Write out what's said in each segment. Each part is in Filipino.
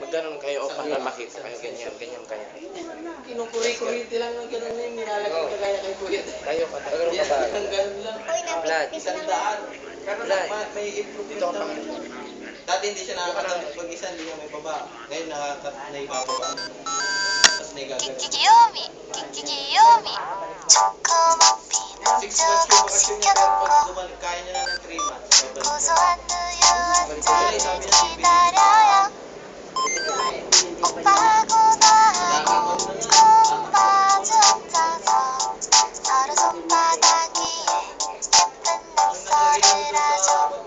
Magganon kayo o para makita kayo ganyan, ganyan kayo. Kinukuri-kuriti lang ng ganun na yung nilalagay ka kaya kay Kuya. Kayo pa tayo. Ganun pa tayo. Ganun lang. Vlad. Isang daan. Karoon lang, may improve ito ka Dati hindi siya nakakatapos pag isa, hindi niya may baba. Ngayon nakakatapos na ibababa. Tapos may gagawin. Kikiyomi! Kikiyomi! Choco! Six months yung bakasyon niya, pag kaya niya na 기다려요. 오빠하고 나하고 꼭 마주 앉아서 서로 손바닥 위에 예쁜 낙서를 하죠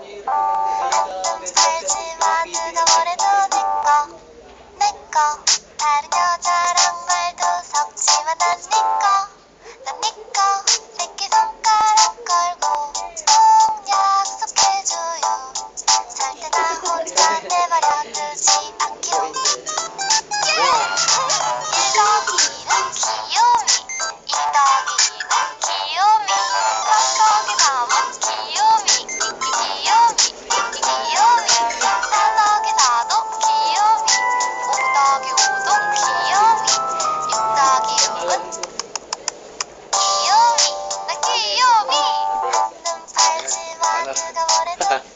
ganaste.